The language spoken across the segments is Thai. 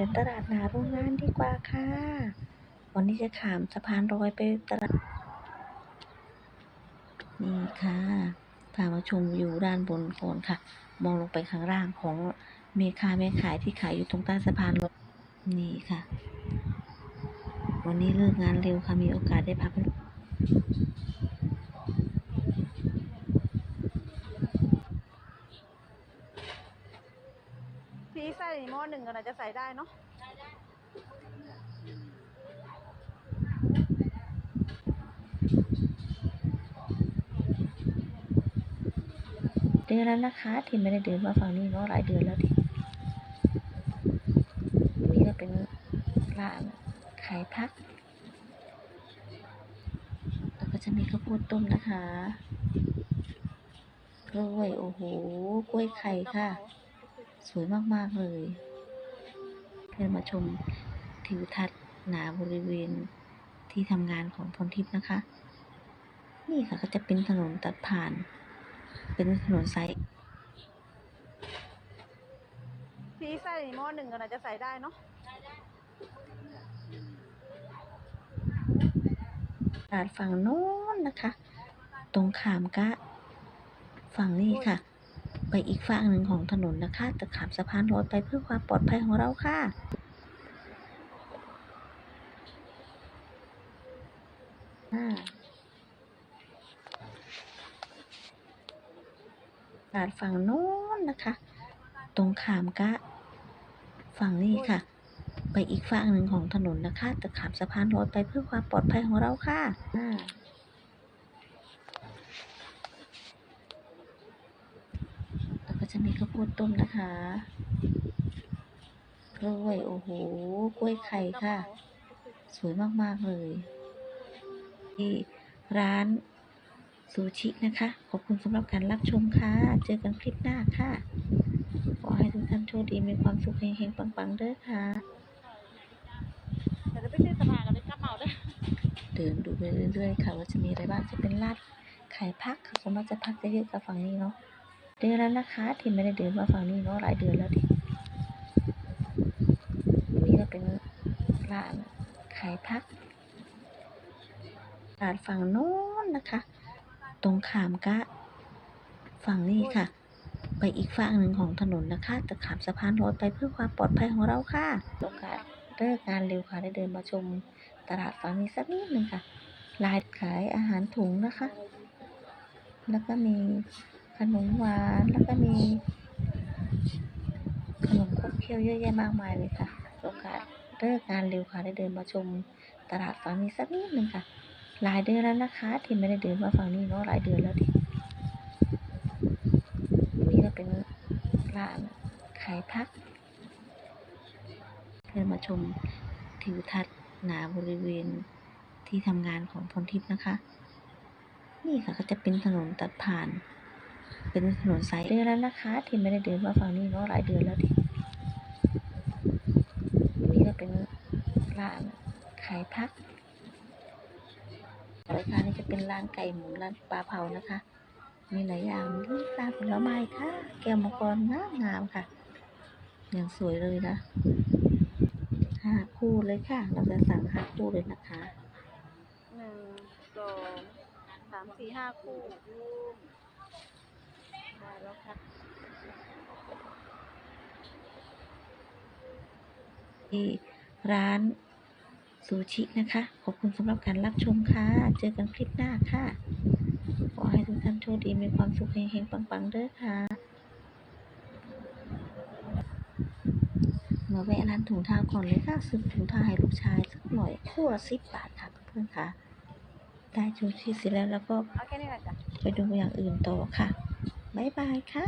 ดินตลาดหนาโรงงานดีกว่าค่ะ วันนี้จะขามสะพานลอยไปตลาด นี่ค่ะ พามาชมวิวด้านบนก่อนค่ะ มองลงไปข้างล่างของเมคาแม่ขายที่ขายอยู่ตรงใต้สะพานลอยนี่ค่ะ วันนี้เลิกงานเร็วค่ะ มีโอกาสได้พัก พี่ใส่ หม้อหนึ่งกันนะจะใส่ได้เนาะเดือนแล้วนะคะที่ไม่ได้เดินมาฝั่งนี้เนาะหลายเดือนแล้วที่นี่ก็เป็นร้านขายพักแล้วก็จะมีข้าวโพดต้มนะคะกล้วยโอ้โหกล้วยไข่ค่ะ สวยมาก ๆ เลยเพื่อนมาชมทิวทัศน์หนาบริเวณที่ทำงานของพรทิพย์นะคะ นี่ค่ะก็จะเป็นถนนตัดผ่าน เป็นถนนสายพี่ใส่หม้อหนึ่งกันนะจะใส่ได้เนาะตลาดฝั่งโน้นนะคะ ตรงขามกะ ฝั่งนี้ค่ะ ไปอีกฝั่งหนึ่งของถนนนะคะจะขามสะพานลอยไปเพื่อความปลอดภัยของเราค่ะตลาดฝั่งโน้นนะคะ ตรงขามกะ ฝั่งนี้ค่ะ ไปอีกฝั่งหนึ่งของถนนนะคะจะขามสะพานลอยไปเพื่อความปลอดภัยของเราค่ะอ่าแล้วก็ จะมีข้าวโพดต้มนะคะกล้วยโอ้โหกล้วยไข่ค่ะ สวยมาก ๆ เลยที่ร้านซูชินะคะ ขอบคุณสำหรับการรับชมค่ะ เจอกันคลิปหน้าค่ะ ขอให้ทุกท่านโชคดีมีความสุขเฮงๆ ปัง ๆ เด้อค่ะเดี๋ยวไปซื้อสะพานกันไปกลับเมาด้วยเดินดูไปเรื่อยๆ ค่ะ ว่าจะมีอะไรบ้างจะเป็นลาดขายพักค่ะส่วนมากจะพักจะเยอะกับฝั่งนี้เนาะ เดือนแล้วนะคะ ที่ไม่ได้เดินมาฝั่งนี้เนาะหลายเดือนแล้วที่นี่ก็เป็นร้านขายพักร้านฝั่งโน้นนะคะ ตรงขามกะฝั่งนี้ค่ะ ไปอีกฝั่งหนึ่งของถนนนะคะจะขามสะพานลอยไปเพื่อความปลอดภัยของเราค่ะโอกาสเลิกงานเร็วค่ะได้เดินมาชมตลาดฝั่งนี้สักนิดหนึ่งค่ะลายขายอาหารถุงนะคะ แล้วก็มี ขนมหวานแล้วก็มีขนมคบเคี้ยวเยอะแยะมากมายเลยค่ะโอกาสเลิกงานเร็วค่ะได้เดินมาชมตลาดฝั่งนี้สักนิดหนึ่งค่ะ หลายเดือนแล้วนะคะ ที่ไม่ได้เดินมาฝั่งนี้เนาะหลายเดือนแล้วที่นี่ก็เป็นร้านขายพักเพื่อนมาชมทิวทัศน์หนาบริเวณที่ทำงานของพรทิพย์นะคะ นี่ค่ะก็จะเป็นถนนตัดผ่าน เป็นถนนสายเดือนแล้วนะคะที่ไม่ได้เดินมาฝั่งนี้เนาะหลายเดือนแล้วที่นี่ก็เป็นร้านขายพักรายการนี้จะเป็นร้านไก่หมูร้านปลาเผานะคะ มีหลายอย่างมีร้านผลไม้ค่ะ แก้วมังกรงามงามค่ะ อย่างสวยเลยนะห้าคู่เลยค่ะ เราจะสั่งห้าคู่เลยนะคะหนึ่งสองสามสี่ห้าคู่ ได้แล้วค่ะที่ร้านซูชินะคะ ขอบคุณสำหรับการรับชมค่ะ เจอกันคลิปหน้าค่ะ ขอให้ทุกท่านโชคดีมีความสุขเฮงๆปังๆเด้อค่ะ มาแวะร้านถุงเท้าก่อนเลยค่ะ ซื้อถุงเท้าให้ลูกชายสักหน่อยคู่ละสิบบาทค่ะเพื่อนๆค่ะ ได้ชูชีเสร็จแล้วแล้วก็เอาแค่นี้แหละจ้ะไปดูอย่างอื่นต่อค่ะ บ๊ายบายค่ะ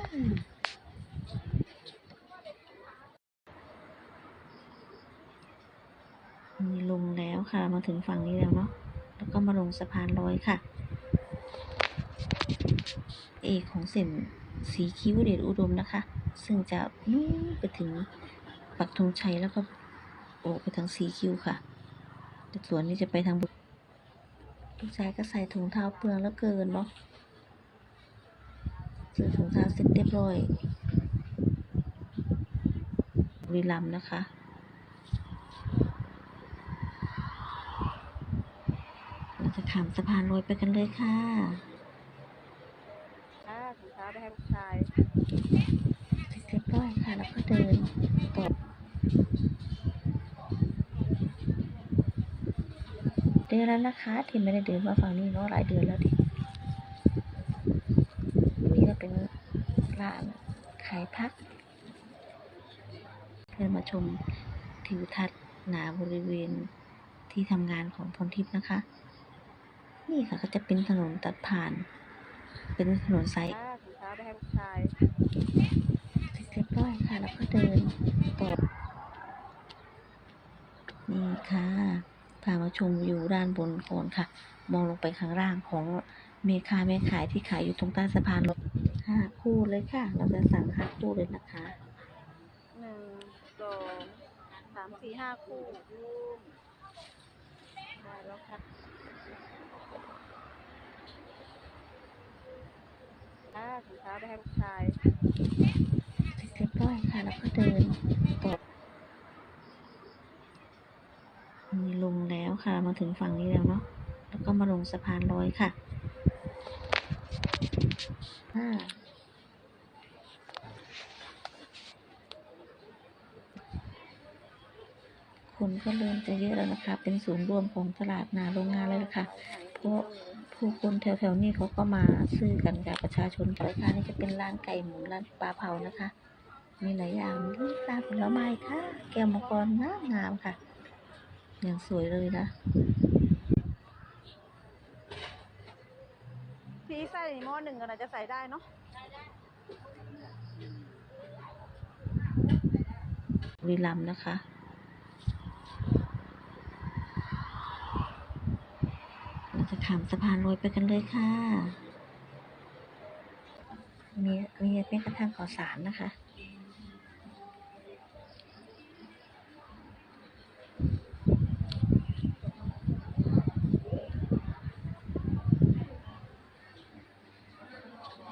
มีลงแล้วค่ะ มาถึงฝั่งนี้แล้วเนาะ แล้วก็มาลงสะพานลอยค่ะ เอกของเส้นสีคิ้วเดชอุดมนะคะ ซึ่งจะนู่นไปถึงปักธงชัยแล้วก็โอ้ไปทางสีคิ้วค่ะแต่ส่วนนี้จะไปทางบุลูกชายก็ใส่ถุงเท้าเปลืองแล้วเกินเนาะ ซื้อถุงเท้าเสร็จเรียบร้อยรีลัมนะคะเราจะขามสะพานลอยไปกันเลยค่ะถุงเท้าไปให้ลูกชายเรียบร้อยค่ะ แล้วก็เดินต่อเดือนแล้วนะคะที่ไม่ได้เดินมาฝั่งนี้เนาะหลายเดือนแล้วที เป็นร้านขายพักเดินมาชมทิวทัศน์หนาบริเวณที่ทำงานของพรทิพย์นะคะ นี่ค่ะก็จะเป็นถนนตัดผ่าน เป็นถนนสายอ่าถุงเท้าไปให้ลูกชายเรียบร้อยค่ะ แล้วก็เดินต่อนี่ค่ะพามาชมอยู่ด้านบนก่อนค่ะ มองลงไปข้างล่างของเมคาแม่ขายที่ขายอยู่ตรงใต้สะพานรถ ห้าคู่เลยค่ะ เราจะสั่งห้าคู่เลยนะคะหนึ่งสองสามสี่ห้าคู่ได้แล้วค่ะอ่าถุงเท้าไปให้ลูกชายเรียบร้อยค่ะ แล้วก็เดินต่อมีลงแล้วค่ะ มาถึงฝั่งนี้แล้วเนาะ แล้วก็มาลงสะพานลอยค่ะ อ่าคนก็เริ่มจะเยอะแล้วนะคะ เป็นศูนย์รวมของตลาดนาโรงงานเลยล่ะค่ะเพราะผู้คนแถวๆนี้เขาก็มาซื้อกันกับประชาชนแต่ละค่ะนี่จะเป็นร้านไก่หมูร้านปลาเผานะคะ มีหลายอย่างลูกตาลผลไม้ค่ะ แก้วมังกรงามงามค่ะ อย่างสวยเลยนะ พี่ใส่ หม้อหนึ่งก็น่าจะใส่ได้เนาะวิลัมนะคะ เราจะข้ามสะพานลอยไปกันเลยค่ะ มีมีเป็นกระทางข่อสารนะคะ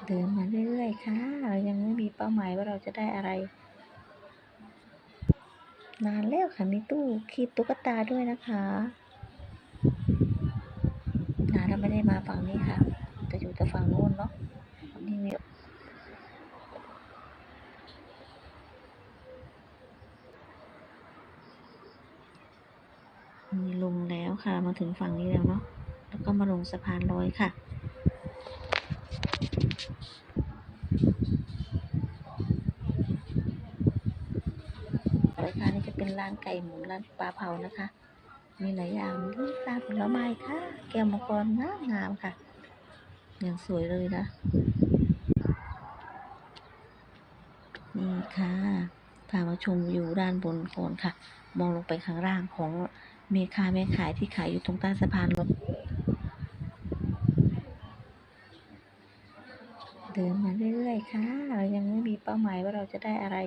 เดินมาเรื่อยๆค่ะ เรายังไม่มีเป้าหมายว่าเราจะได้อะไร นานแล้วค่ะมีตู้คีบตุ๊กตาด้วยนะคะนานแล้วไม่ได้มาฝั่งนี้ค่ะแต่อยู่แต่ฝั่งโน้นเนาะนี้มีมีลงแล้วค่ะ มาถึงฝั่งนี้แล้วเนาะ แล้วก็มาลงสะพานลอยค่ะ รายการนี้จะเป็น ร้านไก่หมูร้านปลาเผานะคะ มีหลายอย่างลูกตาลผลไม้ค่ะ แก้วมังกรงามงามค่ะ อย่างสวยเลยนะ นี่ค่ะพามาชมอยู่ด้านบนก่อนค่ะ มองลงไปข้างล่างของเมคาแม่ขายที่ขายอยู่ตรงใต้สะพานรถเดินมาเรื่อยๆค่ะ เรายังไม่มีเป้าหมายว่าเราจะได้อะไร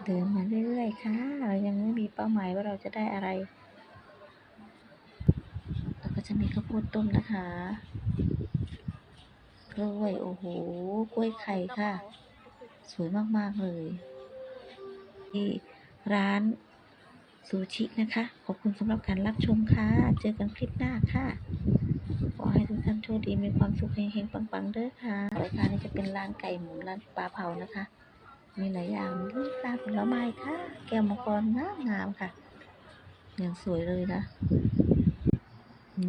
เดินมาเรื่อยๆค่ะ เรายังไม่มีเป้าหมายว่าเราจะได้อะไร แล้วก็จะมีข้าวโพดต้มนะคะกล้วยโอ้โหกล้วยไข่ค่ะ สวยมากๆเลยที่ร้านซูชินะคะ ขอบคุณสำหรับการรับชมค่ะ เจอกันคลิปหน้าค่ะ ขอให้ทุกท่านโชคดีมีความสุขเฮงๆปังๆเด้อค่ะรายการนี้จะเป็นร้านไก่หมูร้านปลาเผานะคะ มีหลายอย่างลูกตาผลไม้ค่ะ แก้วมังกรงามงามค่ะ อย่างสวยเลยนะ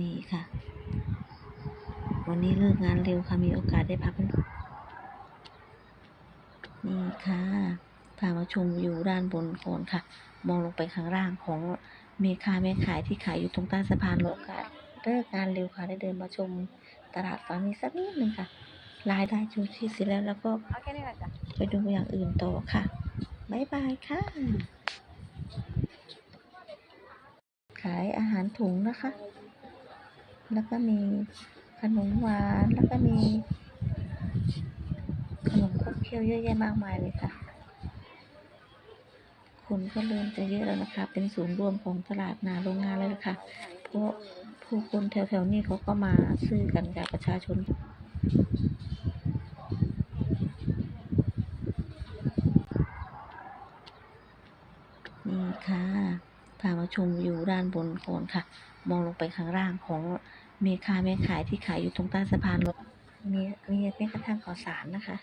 นี่ค่ะ วันนี้เลิกงานเร็วค่ะ มีโอกาสได้พักนี่ค่ะ พามาชมอยู่ด้านบนก่อนค่ะ มองลงไปข้างล่างของเมคาแม่ขายที่ขายอยู่ตรงใต้สะพานรถค่ะเลิกงานเร็วค่ะ ได้เดินมาชมตลาดฝั่งนี้สักนิดนึงค่ะ รายได้ชูชีพเสร็จแล้วแล้วก็เอาแค่นี้แหละจ้ะไปดูอย่างอื่นต่อค่ะบ๊ายบายค่ะ ขายอาหารถุงนะคะ แล้วก็มีขนมหวานแล้วก็มีขนมขบเคี้ยวเยอะแยะมากมายเลยค่ะ คนก็เริ่มจะเยอะแล้วนะคะ เป็นศูนย์รวมของตลาดนาโรงงานเลยล่ะค่ะเพราะผู้คนแถวๆนี้เขาก็มาซื้อกันกับประชาชน นี่ ค่ะพามาชมวิวด้านบนโคนค่ะ มองลงไปข้างล่างของเมคาแม่ขายที่ขายอยู่ตรงใต้สะพานรถมีมีเป็นกระทั่งข่าวสารนะคะ